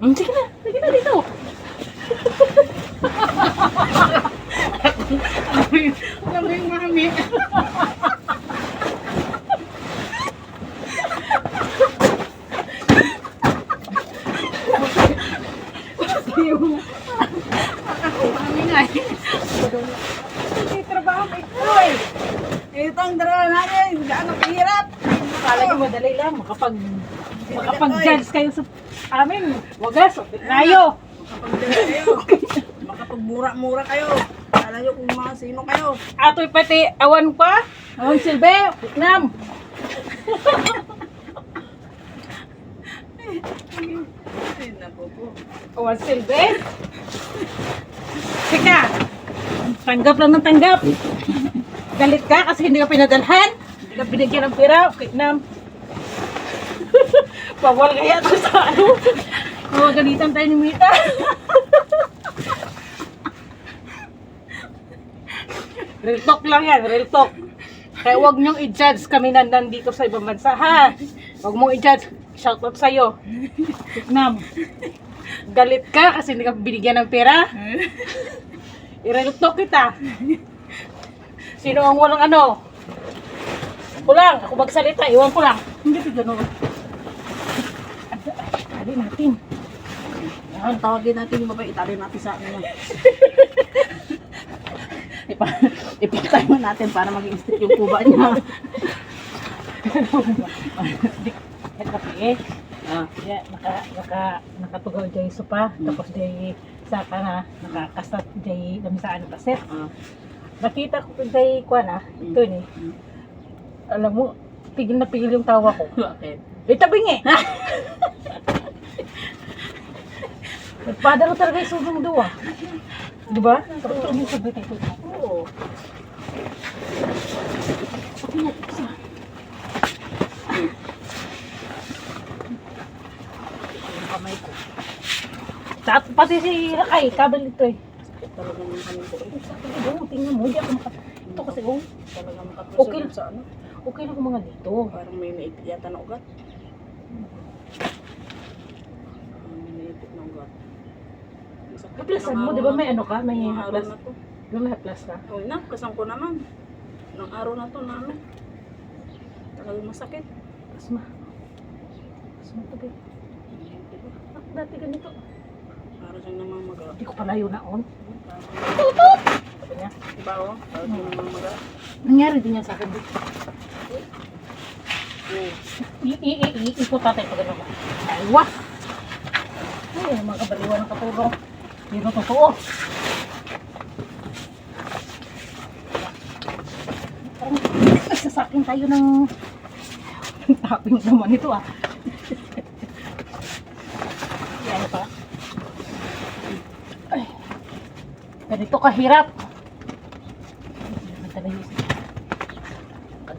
Hmm, sige na, sige na dito. Alam mo yung mami. Mami nga eh. Hindi trabaho may kuy. Ito ang dalawa natin. Gaano kahirap. Kala niyo madali lang, makapag makapag-judge kayo sa amin. Wagas, nayo. Makapagdala kayo. Makapagmura-mura kayo. Kala nyo kung mga sino kayo. Ato'y pati awan pa. Awan silbi, Vietnam. Ay, naku po. Awan silbi. Teka, tanggap lang ng tanggap. Galit ka kasi hindi ka pinadalhan. Ka binigyan ng pera, Vietnam. Bawal kaya ito sa ano. Mawagalitan tayo ni Mita. real talk lang yan, real talk. Kaya huwag niyong i-judge kami na nandito sa ibang bansa, ha? Huwag mong i-judge. Shoutout sa'yo. Vietnam. Galit ka kasi hindi ka binigyan ng pera. I-real talk kita. Sino ang walang ano? Ako lang, ako magsalita, iwan ko lang. Hindi ka ganun. Dali natin. Yan, tawagin natin yung babae. Itali natin sa yan. Ipa, ipatay mo natin para maging stick yung kuba niya. Kape eh. Ah, Yeah, naka, naka, nakatugaw jay sopa, tapos jay saka na, nakakasat jay lamisaan ng kaset. ah. Nakita ko jay kwa na, ito ni. Mm. Alam mo, pigil na pigil yung tawa ko. Bakit? Eh, tabing eh! Nagpadalo talaga yung subong duwa. Di ba? Tapos ito yung sabi tayo. Oo. Yung kamay ko. Sa, pati si Rakay, kabel ito eh. Talagang yung ko. eh. Sabi ko, "Oh, tingnan mo, di ako maka... Ito kasi, oh, Talagang makapos Okay. sa ano. Okay lang mga dito. Parang may naipit yata na ugat. Parang may naipit na ugat. Haplasan mo, di ba na may ano ka? May haplas. na. Di ba may haplas ka? Oh, na, kasang ko naman. Nang araw na to na ano. Talagang masakit. Asma. Asma to, babe. Dati ganito. Para siyang namamaga. Hindi ko palayo na on. Sabi niya. Diba oh? Para siyang namamaga. Nangyari din yan sa akin. Babe. Oh. I- i- i- i- Ikot tatay pag ano ba? Ay, mga kabaliwan ng katulong. Hindi ko totoo. Nagsasakin tayo ng tapping naman ito ah. Yan pa. Ay. Ganito kahirap.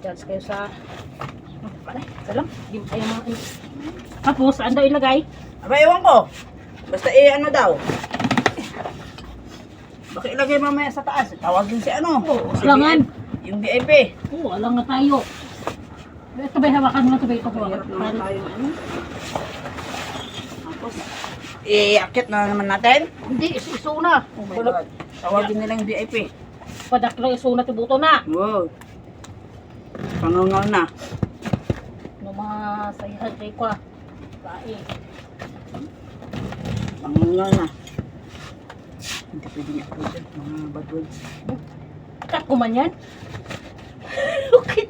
Ka-judge kayo sa. Di mo kayo mga Tapos, saan daw ilagay? Aba, ewan ko. Basta eh, ano daw. Baka ilagay mamaya sa taas. Tawagin si ano. Oo, si kailangan. VIP, Yung VIP. Oo, alam nga tayo. Ito ba, hawakan mo na ito ba ito? Mahirap naman tayo. Ano? Tapos, iakit na naman natin. Hindi, na. Oh my God. Tawagin nila yung VIP. Padaklo, isu na tibuto na. Wow. Pangungal na. No mga sayahan kay kwa. Bae. Pangungal na. Hindi pwede niya ako dyan. Mga bad words. Kat ko man yan. okay.